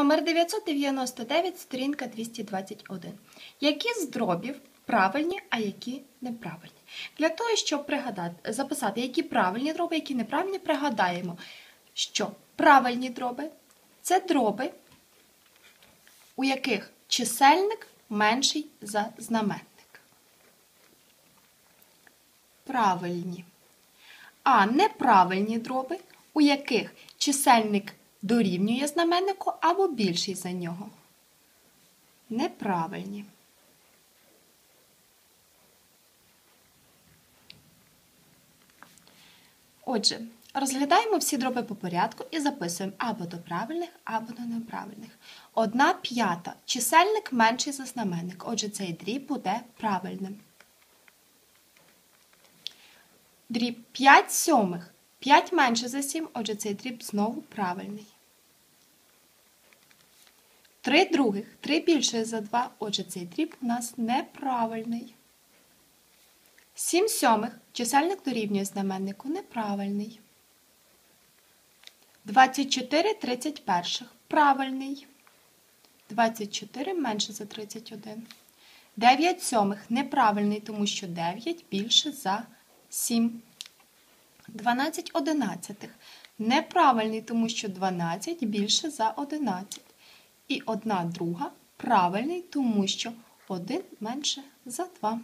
Номер 999, сторінка 221. Які з дробів правильні, а які неправильні? Для того, щоб пригадати, записати, які правильні дроби, які неправильні, пригадаємо, що правильні дроби це дроби, у яких чисельник менший за знаменник. Правильні. А неправильні дроби, у яких чисельник дорівнює знаменнику або більший за нього. Неправильні. Отже, розглядаємо всі дроби по порядку і записуємо або до правильних, або до неправильних. Одна п'ята. Чисельник менший за знаменник. Отже, цей дріб буде правильним. Дріб 5 сьомих. 5 менше за 7, отже, цей дріб знову правильний. 3 других, 3 більше за 2, отже, цей дріб у нас неправильний. 7 сьомих, чисельник дорівнює знаменнику, неправильний. 24 31, правильний. 24 менше за 31. 9 сьомих, неправильний, тому що 9 більше за 7. 12 одинадцятих. Неправильний, тому що 12 більше за 11. І одна друга правильний, тому що 1 менше за 2.